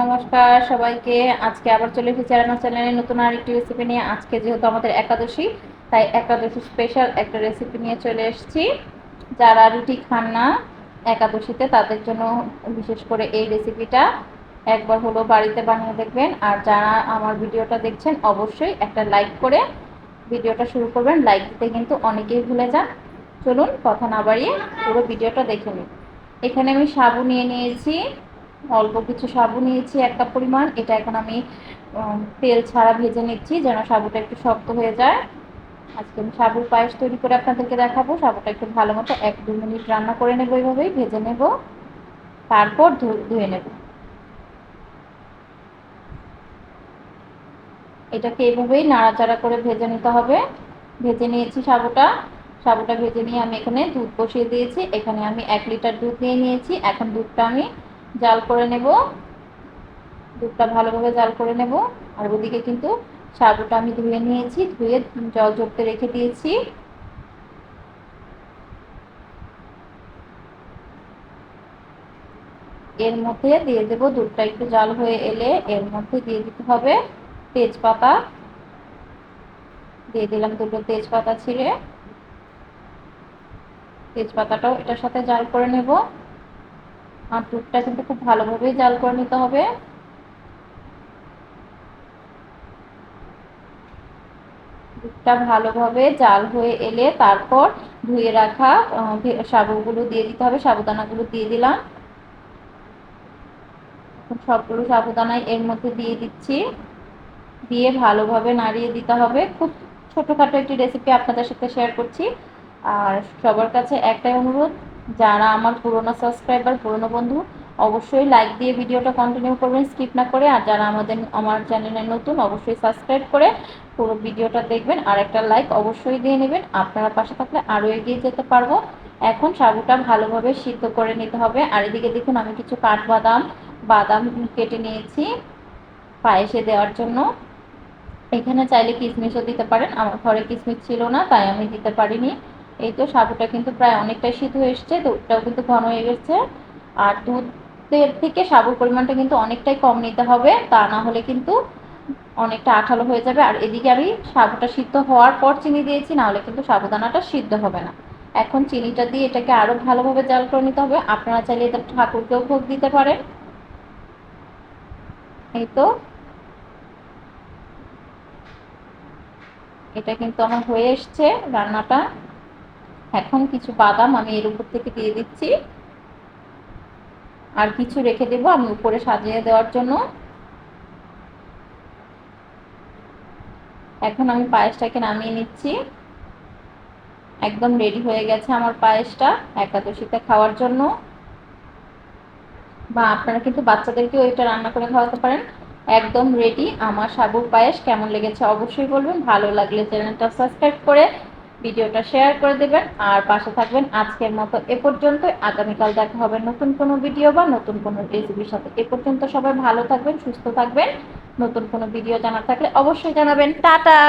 নমস্কার সবাইকে। আজকে আবার চলে এসেছি রান্না চ্যানেলে নতুন আরেকটি রেসিপি নিয়ে। আজকে যেহেতু আমাদের একাদশী, তাই একাদশী স্পেশাল একটা রেসিপি নিয়ে চলে এসেছি। যারা রুটি খান না একাদশীতে, তাদের জন্য বিশেষ করে এই রেসিপিটা একবার হলো বাড়িতে বানিয়ে দেখবেন। আর যারা আমার ভিডিওটা দেখছেন, অবশ্যই একটা লাইক করে ভিডিওটা শুরু করবেন। লাইক দিতে কিন্তু অনেকেই ভুলে যান। চলুন, কথা না বাড়িয়ে পুরো ভিডিওটা দেখে নিন এখানে আমি সাবু নিয়ে নিয়েছি। অল্প কিছু সাবু নিয়েছি, এক কাপ পরিমাণ। এটা এখন আমি তেল ছাড়া ভেজে নিচ্ছি যেন সাবুটা একটু শক্ত হয়ে যায়। আজকে আমি সাবুর পায়েস তৈরি করে আপনাদেরকে দেখাবো। সাবুটা একটু ভালো মতো এক দু মিনিট রান্না করে নেব এইভাবেই, ভেজে নেব। তারপর ধুয়ে নেব। এটাকে এইভাবেই নাড়াচাড়া করে ভেজে নিতে হবে। ভেজে নিয়েছি সাবুটা। সাবুটা ভেজে নিয়ে আমি এখানে দুধ বসিয়ে দিয়েছি। এখানে আমি এক লিটার দুধ নিয়ে নিয়েছি। এখন দুধটা আমি জাল করে নেব। দুধটা ভালোভাবে জাল করে নেব। আর ওদিকে কিন্তু সাবুটা আমি ধুয়ে নিয়েছি, ধুয়ে জল ঝরতে রেখে দিয়েছি। এর মধ্যে দিয়ে দেব, দুধটা একটু জাল হয়ে এলে এর মধ্যে দিয়ে দিতে হবে তেজপাতা। দিয়ে দিলাম দুটো তেজপাতা ছিঁড়ে। তেজপাতাটাও এটার সাথে জাল করে নেব। আর দুধটা কিন্তু খুব ভালোভাবেই জাল করে নিতে হবে। দুধটা ভালোভাবে জাল হয়ে এলে তারপর ধুয়ে রাখা সাবুগুলো দিয়ে দিতে হবে, সাবুদানাগুলো দিয়ে দিলাম। সবগুলো সাবুদানাই এর মধ্যে দিয়ে দিচ্ছি। দিয়ে ভালোভাবে নাড়িয়ে দিতে হবে। খুব ছোটোখাটো একটি রেসিপি আপনাদের সাথে শেয়ার করছি। আর সবার কাছে একটাই অনুরোধ যারা আমার পুরনো সাবস্ক্রাইবার পুরনো বন্ধু, অবশ্যই লাইক দিয়ে ভিডিওটা কন্টিনিউ করবেন স্কিপ না করে। আর যারা আমাদের, আমার চ্যানেলে নতুন, অবশ্যই সাবস্ক্রাইব করে পুরো ভিডিওটা দেখবেন। আর একটা লাইক অবশ্যই দিয়ে নেবেন। আপনারা পাশে থাকলে আরও এগিয়ে যেতে পারব। এখন সাবুটা ভালোভাবে সিদ্ধ করে নিতে হবে। আর এদিকে দেখুন, আমি কিছু কাঠবাদাম, বাদাম কেটে নিয়েছি পায়েসে দেওয়ার জন্য। এখানে চাইলে কিশমিশও দিতে পারেন। আমার ঘরে কিশমিশ ছিল না, তাই আমি দিতে পারিনি। এই তো সাবুটা কিন্তু প্রায় অনেকটাই সিদ্ধ হয়ে এসছে, দুধটাও কিন্তু ঘন হয়ে গেছে। আর দুধের থেকে সাবুর পরিমাণটা কিন্তু অনেকটাই কম নিতে হবে, তা না হলে কিন্তু অনেকটা আঠালো হয়ে যাবে। আর এদিকে আমি সাবুটা সিদ্ধ হওয়ার পর চিনি দিয়েছি, না হলে কিন্তু সাবুদানাটা সিদ্ধ হবে না। এখন চিনিটা দিয়ে এটাকে আরও ভালোভাবে জাল করে নিতে হবে। আপনারা চাইলে এটা ঠাকুরকেও ভোগ দিতে পারেন। এই তো। এটা কিন্তু আমার হয়ে এসছে রান্নাটা। এখন কিছু বাদাম আমি এর উপর থেকে দিয়ে দিচ্ছি। আর কিছু রেখে দেবো আমি উপরে সাজিয়ে দেওয়ার জন্য। এখন আমি পায়েসটাকে নামিয়ে নিচ্ছি। একদম রেডি হয়ে গেছে আমার পায়েসটা একাদশীতে খাওয়ার জন্য। বা আপনারা কিন্তু বাচ্চাদেরকেও এটা রান্না করে খাওয়াতে পারেন। একদম রেডি আমার সাবুর পায়েস কেমন লেগেছে অবশ্যই বলবেন। ভালো লাগলে চ্যানেলটা সাবস্ক্রাইব করে ভিডিওটা শেয়ার করে দেবেন আর পাশে থাকবেন আজকের মতো এ পর্যন্ত আগামীকাল দেখা হবে নতুন কোনো ভিডিও বা নতুন কোনো রেসিপির সাথে। এ পর্যন্ত সবাই ভালো থাকবেন, সুস্থ থাকবেন। নতুন কোনো ভিডিও জানার থাকলে অবশ্যই জানাবেন। টাটা!